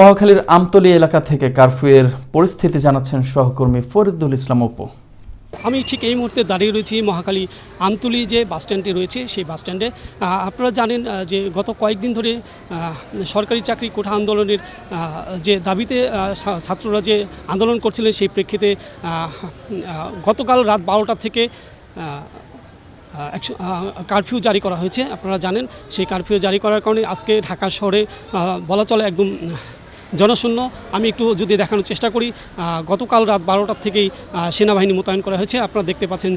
মহাখালীর আমতলি এলাকা থেকে কারফিউয়ের পরিস্থিতি জানাচ্ছেন সহকর্মী ফরিদুল ইসলাম অপু। আমি ঠিক এই মুহূর্তে দাঁড়িয়ে রয়েছি মহাকালী আমতুলি যে বাস স্ট্যান্ডটি রয়েছে, সেই বাস স্ট্যান্ডে। আপনারা জানেন যে গত কয়েকদিন ধরে সরকারি চাকরি কোঠা আন্দোলনের যে দাবিতে ছাত্ররা যে আন্দোলন করছিলেন সেই প্রেক্ষিতে গতকাল রাত বারোটা থেকে কারফিউ জারি করা হয়েছে। আপনারা জানেন, সেই কারফিউ জারি করার কারণে আজকে ঢাকা শহরে বলা চলে একদম জনশূন্য। আমি একটু যদি দেখানোর চেষ্টা করি গতকাল রাত বারোটার থেকেই সেনাবাহিনী মোতায়েন করা হয়েছে। আপনারা দেখতে পাচ্ছেন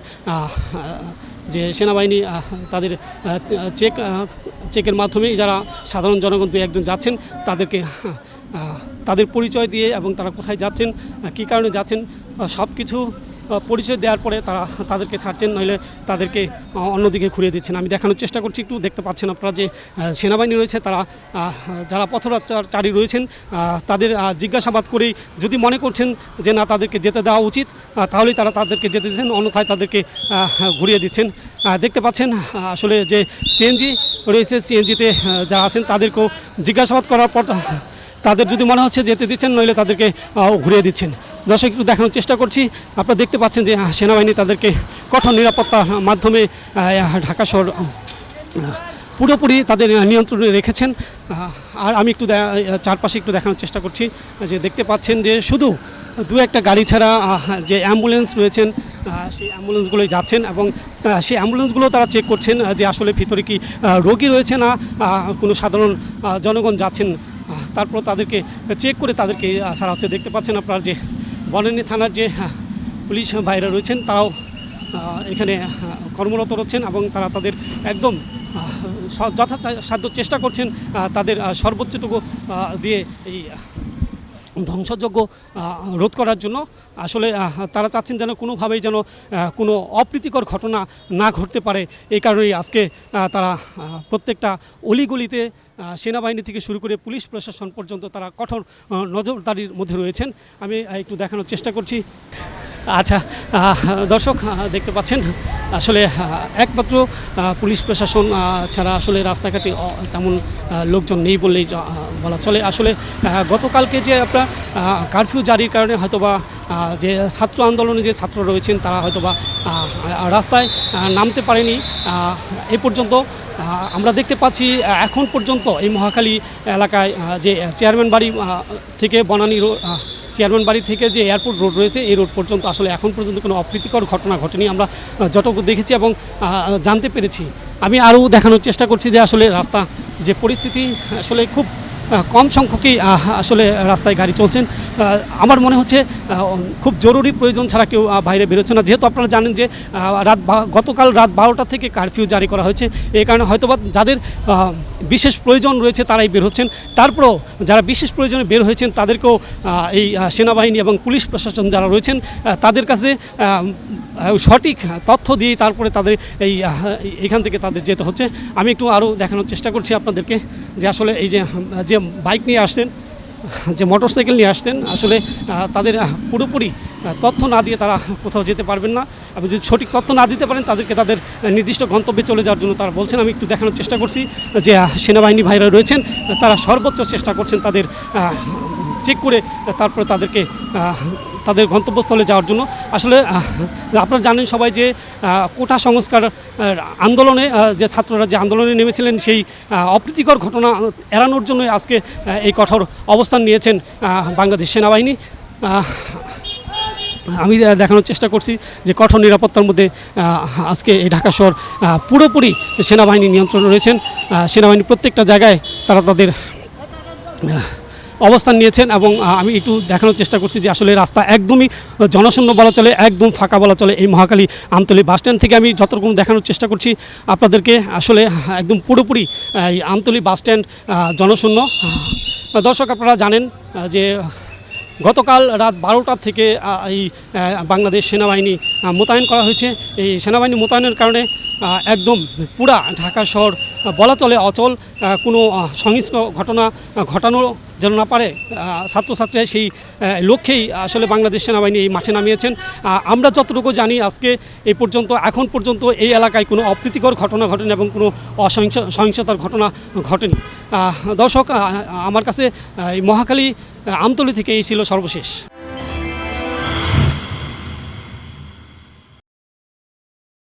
যে সেনাবাহিনী তাদের চেক চেকের মাধ্যমে যারা সাধারণ জনগণ দু একজন যাচ্ছেন, তাদেরকে তাদের পরিচয় দিয়ে এবং তারা কোথায় যাচ্ছেন কী কারণে যাচ্ছেন সব কিছু পরিচয় দেওয়ার পরে তারা তাদেরকে ছাড়ছেন, নইলে তাদেরকে অন্যদিকে ঘুরিয়ে দিচ্ছেন। আমি দেখানোর চেষ্টা করছি, একটু দেখতে পাচ্ছেন আপনারা যে সেনাবাহিনী রয়েছে, তারা যারা পথচারী রয়েছেন তাদের জিজ্ঞাসাবাদ করেই যদি মনে করছেন যে না, তাদেরকে যেতে দেওয়া উচিত তাহলেই তারা তাদেরকে যেতে দিচ্ছেন, অন্যথায় তাদেরকে ঘুরিয়ে দিচ্ছেন। দেখতে পাচ্ছেন আসলে যে সিএনজি রয়েছে, সিএনজিতে যারা আছেন, তাদেরকেও জিজ্ঞাসাবাদ করার পর, তাদের যদি মনে হচ্ছে যেতে দিচ্ছেন, নইলে তাদেরকে ঘুরিয়ে দিচ্ছেন। দর্শক, একটু দেখানোর চেষ্টা করছি। আপনারা দেখতে পাচ্ছেন যে সেনাবাহিনী তাদেরকে কঠোর নিরাপত্তার মাধ্যমে ঢাকা শহর পুরোপুরি তাদের নিয়ন্ত্রণে রেখেছেন। আর আমি একটু চারপাশে একটু দেখানোর চেষ্টা করছি। যে দেখতে পাচ্ছেন যে, শুধু দু একটা গাড়ি ছাড়া যে অ্যাম্বুলেন্স রয়েছেন সেই অ্যাম্বুলেন্সগুলোই যাচ্ছেন এবং সেই অ্যাম্বুলেন্সগুলো তারা চেক করছেন যে আসলে ভিতরে কি রোগী রয়েছে না কোনো সাধারণ জনগণ যাচ্ছেন। তারপর তাদেরকে চেক করে তাদেরকে ছাড়া হচ্ছে। দেখতে পাচ্ছেন আপনার যে বনানী থানার যে পুলিশ ভাইরা রয়েছেন, তারাও এখানে কর্মরত রয়েছেন এবং তারা তাদের একদম যথাসাধ্য চেষ্টা করছেন তাদের সর্বোচ্চটুকু দিয়ে এই ধ্বংসযোগ্য রোধ করার জন্য আসলে তারা চাচ্ছেন যেন কোনোভাবেই যেন কোনো অপ্রীতিকর ঘটনা না ঘটতে পারে। এই কারণেই আজকে তারা প্রত্যেকটা অলিগলিতে সেনাবাহিনী থেকে শুরু করে পুলিশ প্রশাসন পর্যন্ত তারা কঠোর নজরদারির মধ্যে রয়েছেন। আমি একটু দেখানোর চেষ্টা করছি। আচ্ছা দর্শক দেখতে পাচ্ছেন, আসলে একমাত্র পুলিশ প্রশাসন ছাড়া আসলে রাস্তাঘাটে তেমন লোকজন নেই বললেই বলা চলে। আসলে গতকালকে যে আপনার কারফিউ জারির কারণে হয়তোবা যে ছাত্র আন্দোলনে যে ছাত্র রয়েছেন, তারা হয়তোবা রাস্তায় নামতে পারেনি। এ পর্যন্ত আমরা দেখতে পাচ্ছি এখন পর্যন্ত এই মহাখালী এলাকায় যে চেয়ারম্যান বাড়ি থেকে বনানী রোড চেয়ারম্যান বাড়ি থেকে যে এয়ারপোর্ট রোড রয়েছে, এই রোড পর্যন্ত আসলে এখন পর্যন্ত কোনো অপ্রীতিকর ঘটনা ঘটেনি। আমরা যতটুকু দেখেছি এবং জানতে পেরেছি। আমি আরও দেখানোর চেষ্টা করছি যে আসলে রাস্তা, যে পরিস্থিতি, আসলে খুব কম সংখ্যকই আসলে রাস্তায় গাড়ি চলছেন। আমার মনে হচ্ছে খুব জরুরি প্রয়োজন ছাড়া কেউ বাইরে বেরোচ্ছে না। যেহেতু আপনারা জানেন যে রাত গতকাল রাত বারোটা থেকে কারফিউ জারি করা হয়েছে। এই কারণে হয়তোবা যাদের বিশেষ প্রয়োজন রয়েছে তারাই বের হচ্ছেন। তারপরও যারা বিশেষ প্রয়োজনে বের হয়েছেন, তাদেরকেও এই সেনাবাহিনী এবং পুলিশ প্রশাসন যারা রয়েছেন তাদের কাছে সঠিক তথ্য দিয়ে তারপরে তাদের এই এখান থেকে তাদের যেতে হচ্ছে। আমি একটু আরও দেখানোর চেষ্টা করছি আপনাদেরকে যে আসলে এই যে যে বাইক নিয়ে আসছেন যে মোটরসাইকেল নিয়ে আসতেন, আসলে তাদের পুরোপুরি তথ্য না দিয়ে তারা কোথাও যেতে পারবেন না। এবং যদি সঠিক তথ্য না দিতে পারেন, তাদেরকে তাদের নির্দিষ্ট গন্তব্যে চলে যাওয়ার জন্য তারা বলছেন। আমি একটু দেখানোর চেষ্টা করছি যে সেনাবাহিনী ভাইরা রয়েছেন, তারা সর্বোচ্চ চেষ্টা করছেন তাদের চেক করে তারপরে তাদেরকে তাদের গন্তব্যস্থলে যাওয়ার জন্য। আসলে আপনারা জানেন সবাই যে কোটা সংস্কার আন্দোলনে যে ছাত্ররা যে আন্দোলনে নেমেছিলেন, সেই অপ্রীতিকর ঘটনা এড়ানোর জন্য আজকে এই কঠোর অবস্থান নিয়েছেন বাংলাদেশ সেনাবাহিনী। আমি দেখানোর চেষ্টা করছি যে কঠোর নিরাপত্তার মধ্যে আজকে এই ঢাকা শহর পুরোপুরি সেনাবাহিনী নিয়ন্ত্রণে রয়েছেন। সেনাবাহিনী প্রত্যেকটা জায়গায় তারা তাদের অবস্থান নিয়েছেন এবং আমি একটু দেখানোর চেষ্টা করছি যে আসলে রাস্তা একদমই জনশূন্য বলা চলে, একদম ফাঁকা বলা চলে এই মহাকালী আমতলী বাস স্ট্যান্ড থেকে আমি যতটুকু দেখানোর চেষ্টা করছি, আপনাদেরকে আসলে একদম পুরোপুরি এই আমতলী বাস স্ট্যান্ড জনশূন্য। দর্শক আপনারা জানেন যে গতকাল রাত বারোটার থেকে এই বাংলাদেশ সেনাবাহিনী মোতায়েন করা হয়েছে। এই সেনাবাহিনী মোতায়েনের কারণে একদম পুরা ঢাকা শহর বলা চলে অচল কোনো আহ, সংহিংস্র ঘটনা ঘটানো যেন না পারে ছাত্রছাত্রীরা সেই লক্ষ্যেই আসলে বাংলাদেশ সেনাবাহিনী এই মাঠে নামিয়েছেন। আমরা যতটুকু জানি আজকে এই পর্যন্ত এখন পর্যন্ত এই এলাকায় কোনো অপ্রীতিকর ঘটনা ঘটেনি এবং কোনো অসহিংস সহিংসতার ঘটনা ঘটেনি। দর্শক আমার কাছে এই আমতলি আমতলী থেকে এই ছিল সর্বশেষ।